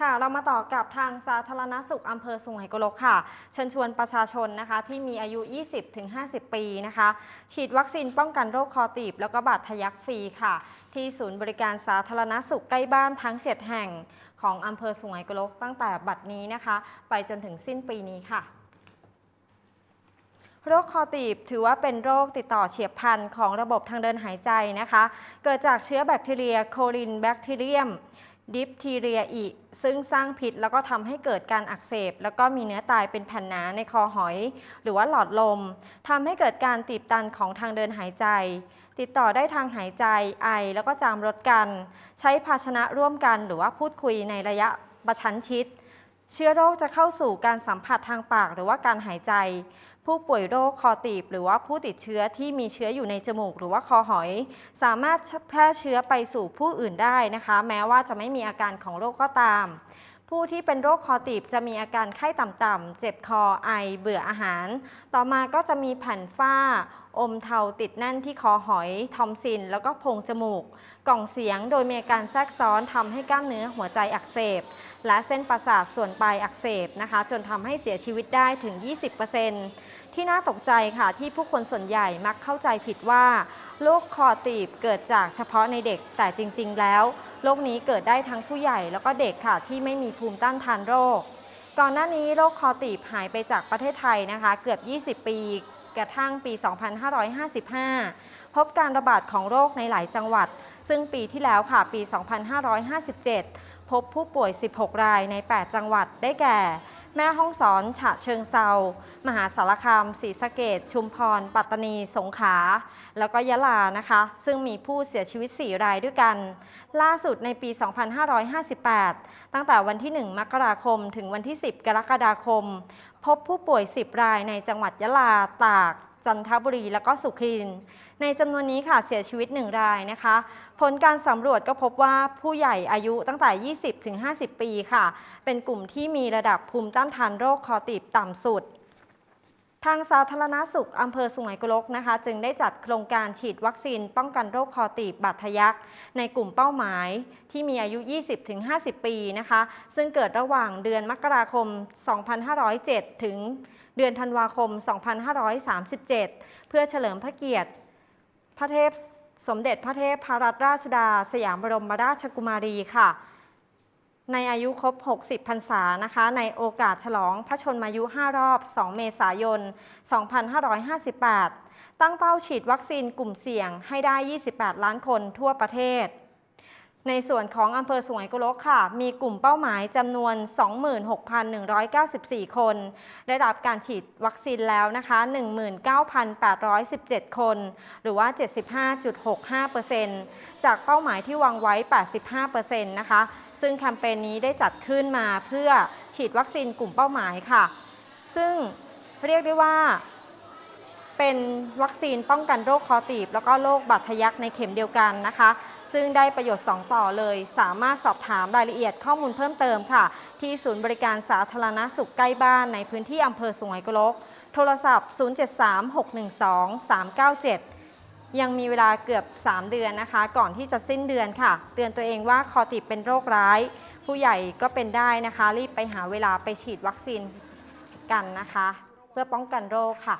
ค่ะ เรามาต่อกับทางสาธารณสุขอำเภอสุไหงโกลกค่ะ เชิญชวนประชาชนนะคะที่มีอายุ 20-50 ปีนะคะ ฉีดวัคซีนป้องกันโรคคอตีบ แล้วก็บาดทะยักฟรีค่ะ ที่ศูนย์บริการสาธารณสุขใกล้บ้านทั้ง 7 แห่งของอำเภอสุไหงโกลกตั้งแต่บัดนี้นะคะ ไปจนถึงสิ้นปีนี้ค่ะโรคคอตีบถือว่าเป็นโรคติดต่อเฉียบพลันของระบบทางเดินหายใจนะคะ เกิดจากเชื้อแบคทีเรียโคลินแบคทีเรียม ดิปทีเรียอีซึ่งสร้างพิษแล้วก็ทำให้เกิดการอักเสบ แล้วก็มีเนื้อตายเป็นแผ่นหนาในคอหอย หรือว่าหลอดลมทำให้เกิดการตีบตันของทางเดินหายใจ ติดต่อได้ทางหายใจไอแล้วก็จามรดกัน ใช้ภาชนะร่วมกัน หรือว่าพูดคุยในระยะประชันชิด เชื้อโรคจะเข้าสู่การสัมผัสทางปากหรือว่าการหายใจ ผู้ป่วยโรคคอตีบ หรือว่าผู้ติดเชื้อที่มีเชื้ออยู่ในจมูก หรือว่าคอหอย สามารถแพร่เชื้อไปสู่ผู้อื่นได้นะคะ แม้ว่าจะไม่มีอาการของโรคก็ตามผู้ที่เป็นโรคคอตีบจะมีอาการไข้ต่ำๆ เจ็บคอ ไอ เบื่ออาหาร ต่อมาก็จะมีแผ่นฝ้า อมเทาติดแน่นที่คอหอยทอมซิน แล้วก็โพรงจมูก กล่องเสียงโดยมีอาการแทรกซ้อนทำให้กล้ามเนื้อหัวใจอักเสบ และเส้นประสาทส่วนปลายอักเสบนะคะ จนทำให้เสียชีวิตได้ถึง 20%ที่น่าตกใจค่ะที่ผู้คนส่วนใหญ่มักเข้าใจผิดว่าโรคคอตีบเกิดจากเฉพาะในเด็กแต่จริง ๆ แล้วโรคนี้เกิดได้ทั้งผู้ใหญ่แล้วก็เด็กค่ะที่ไม่มีภูมิต้านทานโรคก่อนหน้านี้โรคคอตีบหายไปจากประเทศไทยนะคะ เกือบ 20 ปี กระทั่งปี 2555 พบการระบาดของโรคในหลายจังหวัด ซึ่งปีที่แล้วค่ะ ปี 2557 พบผู้ป่วย 16 รายใน 8 จังหวัด ได้แก่ แม่ฮ่องสอน ฉะเชิงเซา มหาสารคาม ศรีสะเกดชุมพร ปัตตานี สงขลา แล้วก็ยะลา นะคะ ซึ่งมีผู้เสียชีวิต 4 รายด้วยกัน ล่าสุดในปี 2558 ตั้งแต่วันที่ 1 มกราคม ถึงวันที่ 10 กรกฎาคม บผู้ป่วย 10 รายในจังหวัดยะลา ตาก จันทบุรี และก็สุขิน ในจำนวนนี้ค่ะเสียชีวิต 1 รายนะคะ ผลการสำรวจก็พบว่าผู้ใหญ่อายุตั้งแต่ 20ถึง50 ปีค่ะ เป็นกลุ่มที่มีระดับภูมิต้านทานโรคคอตีบต่ำสุด ทางสาธารณสุขอำเภอสุไหงโกลกนะคะ จึงได้จัดโครงการฉีดวัคซีน ป้องกันโรคคอตีบบาดทะยัก ในกลุ่มเป้าหมายที่มีอายุ 20-50 ปีนะคะ ซึ่งเกิดระหว่างเดือนมกราคม 2507 ถึงเดือนธันวาคม 2537 เพื่อเฉลิมพระเกียรติ พระเทพสมเด็จพระเทพพรัตนราชสุดา สยามบรมราชกุมารีค่ะ ในอายุครบ 60 พรรษานะคะ ในโอกาสฉลองพระชนมายุ 5 รอบ 2 เมษายน 2558 ตั้งเป้าฉีดวัคซีนกลุ่มเสี่ยงให้ได้ 28 ล้านคนทั่วประเทศ ในส่วนของอำเภอสุไหงโกลกค่ะ มีกลุ่มเป้าหมายจำนวน 26,194 คน ได้รับการฉีดวัคซีนแล้วนะคะ 19,817 คน หรือว่า 75.65%จากเป้าหมายที่วางไว้ 85%นะคะ ซึ่งแคมเปญนี้ได้จัดขึ้นมาเพื่อฉีดวัคซีนกลุ่มเป้าหมายค่ะ ซึ่งเรียกได้ว่า เป็นวัคซีนป้องกันโรคคอตีบ แล้วก็โรคบาดทะยักในเข็มเดียวกันนะคะ ซึ่งได้ประโยชน์ 2 ต่อเลย สามารถสอบถามรายละเอียดข้อมูลเพิ่มเติมค่ะ ที่ศูนย์บริการสาธารณสุขใกล้บ้านในพื้นที่อำเภอสุไหงโกลก โทรศัพท์ 073-612-397 ยังมีเวลาเกือบ 3 เดือนนะคะ ก่อนที่จะสิ้นเดือนค่ะ เตือนตัวเองว่าคอติดเป็นโรคร้าย ผู้ใหญ่ก็เป็นได้นะคะ รีบไปหาเวลาไปฉีดวัคซีนกันนะคะ เพื่อป้องกันโรคค่ะ